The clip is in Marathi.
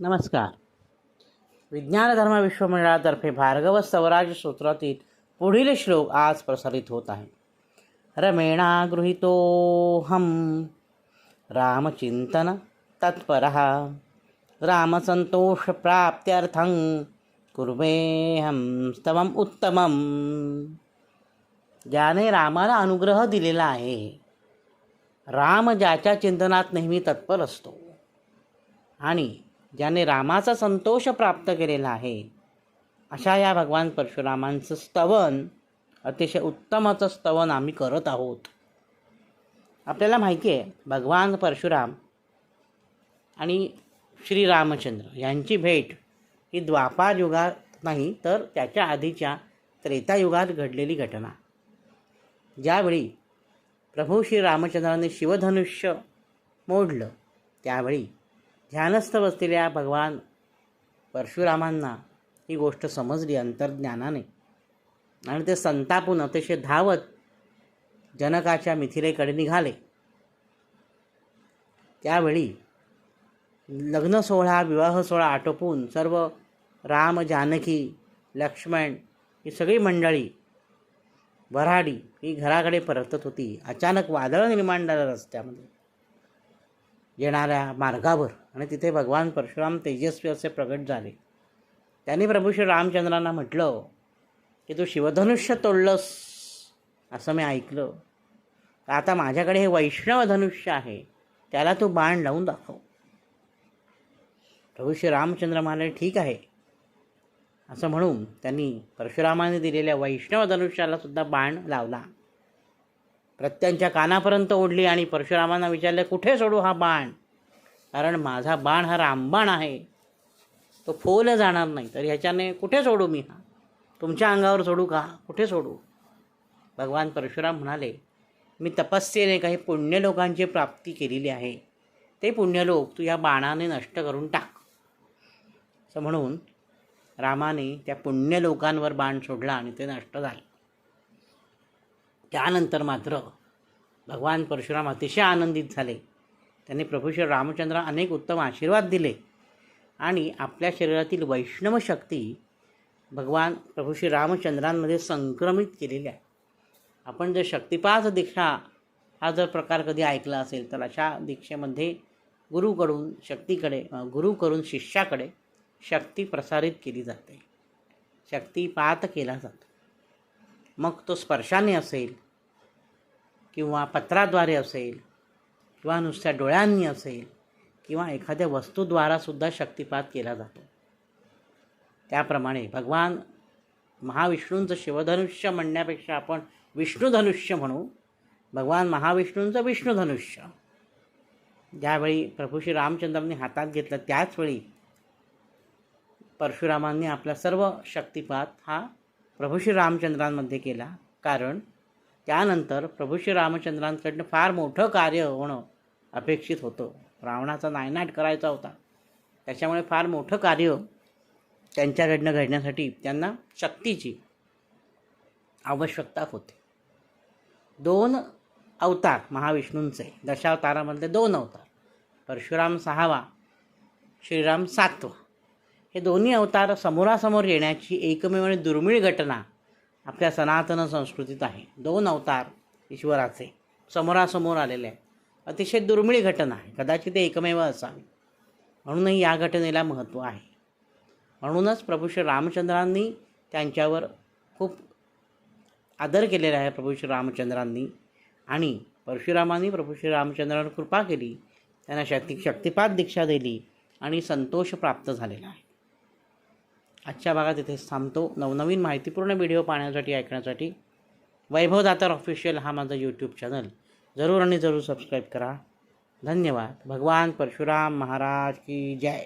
नमस्कार. विज्ञान धर्म विश्वमंडळातर्फे भार्गव स्वराज सूत्रातील पुढील श्लोक आज प्रसारित होत आहे. रमेणा गृहीतोऽहं रामचिंतन तत्पर. रामसंतोषप्राप्त्यर्थं कुर्वेहं स्तवम उत्तमम. ज्याने रामाला अनुग्रह दिलेला आहे राम ज्याच्या चिंतनात नेहमी तत्पर असतो. आणि ज्याने रामाचा संतोष प्राप्त केलेला आहे. अशा या भगवान परशुरामांचं स्तवन अतिशय उत्तमाचं स्तवन आम्ही करत आहोत. आपल्याला माहिती आहे भगवान परशुराम आणि श्रीरामचंद्र यांची भेट ही द्वापार युगात नाही तर त्याच्या आधीच्या त्रेतायुगात घडलेली घटना. ज्यावेळी प्रभू श्रीरामचंद्राने शिवधनुष्य मोडलं त्यावेळी ध्यानस्थ बसलेल्या भगवान परशुरामांना ही गोष्ट समजली अंतर्ज्ञानाने. आणि ते संतापून अतिशय धावत जनकाच्या मिथिलेकडे निघाले. त्यावेळी लग्न सोहळा विवाह सोहळा आटोपून सर्व राम जानकी लक्ष्मण ही सगळी मंडळी वऱ्हाडी ही घराकडे परतत होती. अचानक वादळ निर्माण झालं रस्त्यामध्ये. येणाऱ्या मार्गावर. आणि तिथे भगवान परशुराम तेजस्वी असे प्रगट झाले. त्यांनी प्रभू श्री रामचंद्रांना म्हटलं की तू शिवधनुष्य तोडलंस. असं मी ऐकलं. तर आता माझ्याकडे हे वैष्णव धनुष्य आहे. त्याला तू बाण लावून दाखव. प्रभू श्री रामचंद्र म्हणाले ठीक आहे. असं म्हणून त्यांनी परशुरामाने दिलेल्या वैष्णव धनुष्याला सुद्धा बाण लावला. प्रत्यांच्या कानापर्यंत ओढली आणि परशुरामांना विचारले कुठे सोडू हा बाण? कारण माझा बाण हा रामबाण आहे. तो फोल जाणार नाही. तर ह्याच्याने कुठे सोडू मी हा? तुमच्या अंगावर सोडू का? कुठे सोडू? भगवान परशुराम म्हणाले मी तपस्येने काही पुण्य लोकांची प्राप्ती केलेली आहे. ते पुण्यलोक तू या बाणाने नष्ट करून टाक. असं म्हणून रामाने त्या पुण्य लोकांवर बाण सोडला आणि ते नष्ट झाले. त्यानंतर मात्र भगवान परशुराम अतिशय आनंदित झाले. त्यांनी प्रभू श्री रामचंद्र अनेक उत्तम आशीर्वाद दिले. आणि आपल्या शरीरातील वैष्णव शक्ती भगवान प्रभू श्री रामचंद्रांमध्ये संक्रमित केलेली आहे. आपण जर शक्तिपाच दीक्षा हा जर प्रकार कधी ऐकला असेल तर अशा दीक्षेमध्ये गुरुकडून शक्तीकडे गुरुकडून शिष्याकडे शक्ती प्रसारित केली जाते. शक्तिपात केला जातो. मग तो स्पर्शाने असेल किंवा पत्राद्वारे असेल किंवा नुसत्या डोळ्यांनी असेल किंवा एखाद्या वस्तूद्वारासुद्धा शक्तिपात केला जातो. त्याप्रमाणे भगवान महाविष्णूंचं शिवधनुष्य म्हणण्यापेक्षा आपण विष्णुधनुष्य म्हणू. भगवान महाविष्णूंचं विष्णुधनुष्य. ज्यावेळी प्रभू श्री रामचंद्रांनी हातात घेतलं त्याचवेळी परशुरामांनी आपला सर्व शक्तिपात हा प्रभू श्री रामचंद्रांमध्ये केला. कारण त्यानंतर प्रभू श्री रामचंद्रांकडनं फार मोठं कार्य होणं अपेक्षित होतं. रावणाचा नायनाट करायचा होता. त्याच्यामुळे फार मोठं कार्य त्यांच्याकडनं घडण्यासाठी त्यांना शक्तीची आवश्यकता होती. दोन अवतार महाविष्णूंचे दशावतारामधले दोन अवतार परशुराम सहावा श्रीराम सातवा. हे दोन्ही अवतार समोरासमोर येण्याची एकमेव आणि दुर्मिळ घटना आपल्या सनातन संस्कृतीत आहे. दोन अवतार ईश्वराचे समोरासमोर आलेले आहे अतिशय दुर्मिळ घटना आहे. कदाचित ते एकमेव असावी. म्हणूनही या घटनेला महत्त्व आहे. म्हणूनच प्रभू श्री रामचंद्रांनी त्यांच्यावर खूप आदर केलेला आहे प्रभू श्री रामचंद्रांनी. आणि परशुरामांनी प्रभू श्री रामचंद्रांवर कृपा केली. त्यांना शक्ती शक्तिपात दीक्षा दिली आणि संतोष प्राप्त झालेला आहे. आजच्या भागात इथेच थांबतो. नवनवीन माहितीपूर्ण व्हिडिओ पाहण्यासाठी ऐकण्यासाठी वैभव दातार ऑफिशियल हा माझा यूट्यूब चॅनल जरूर आणि जरूर सबस्क्राईब करा. धन्यवाद. भगवान परशुराम महाराज की जय.